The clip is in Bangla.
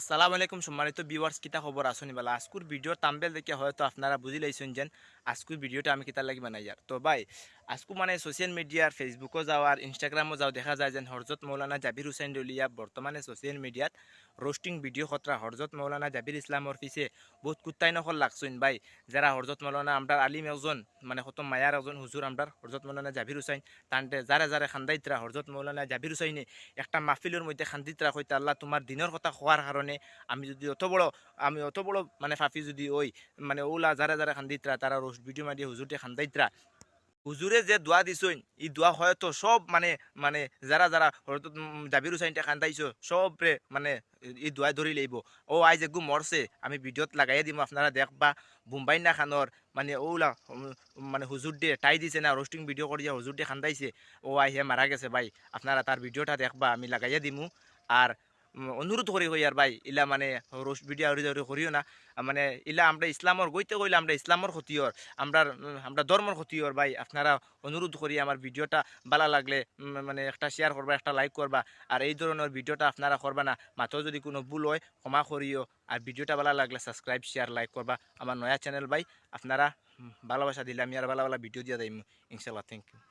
আসসালামু আলাইকুম সম্মানিত ভিউয়ার্স কিতা খবর? আসুন বেলা আজকুর ভিডিওর তাম্বেল দেখে হয়তো আপনারা বুঝি লাইছেন যেন আজকুর ভিডিওটা আমি কিতা লাগি বানাই আর। তো ভাই আজকু মানে সোশ্যাল মিডিয়ার ফেসবুকও যাও আর ইনস্টাগ্রামও যাও দেখা যায় যেন হরজত মৌলানা জাবির হুসাইন ডলিয়া বর্তমানে সোশ্যাল মিডিয়াত রোস্টিং ভিডিও খতরা হরজত মৌলানা জাবির ইসলামর পিছে বহুত কুত্তাই নকল লাগছেন ভাই। যারা হরজত মৌলানা আমরা আলিম একজন মানে কত মায়ার একজন হুজুর আমরা হরজত মৌলানা জাবির হুসাইন তান্তে যারা যারা খান্দাইতরা হরজত মৌলানা জাবির হুসাইনে একটা মাহফিলের মধ্যে খান্দিতরা হইতে আল্লাহ তোমার দিনের কথা হওয়ার কারণে আমি যদি অত বড় আমি অত বড় মানে ফাফি যদি ওই মানে ওলা যারা যারা খান্দিতরা তারা রোস্ট ভিডিও মারি হুজুরতে খান্দাইতরা হুজুরে যে দোয়া দিছইন ই দোয়া হয়তো সব মানে মানে যারা যারা হয়তো জাবির হুসাইনটা খান্দাইছো সব রে মানে এই দোয়াই ধরি লইব। ও আইজ একগু মরছে, আমি ভিডিওত লাগাই দিম, আপনারা দেখবা, বুম্বাই না খানোর মানে ওলা মানে হুজুর দিয়ে টাই দিছে না রোস্টিং ভিডিও করিয়া হুজুর দিয়ে খান্দাইছে ও আই হে মারা গেছে ভাই, আপনারা তার ভিডিওটা দেখবা, আমি লাগাইয়া দিমু। আর অনুরোধ করি হই আর ভাই, ইলা মানে রোস্ট ভিডিও করিও না। মানে ইলা আমরা ইসলামর গইতে গইলে আমরা ইসলামর ক্ষতিওর আমরা আমরা ধর্মর ক্ষতিওর ভাই। আপনারা অনুরোধ করি আমার ভিডিওটা ভালো লাগলে মানে একটা শেয়ার করবা, একটা লাইক করবা। আর এই ধরনের ভিডিওটা আপনারা করবা না। মাত্র যদি কোনো ভুল হয়, ক্ষমা করিও। আর ভিডিওটা ভালো লাগলে সাবস্ক্রাইব শেয়ার লাইক করবা। আমার নয়া চ্যানেল ভাই, আপনারা ভালোবাসা দিলে আমি আর ভালো ভালো ভিডিও দিয়ে দিই ইনশাল্লাহ থ্যাংক ইউ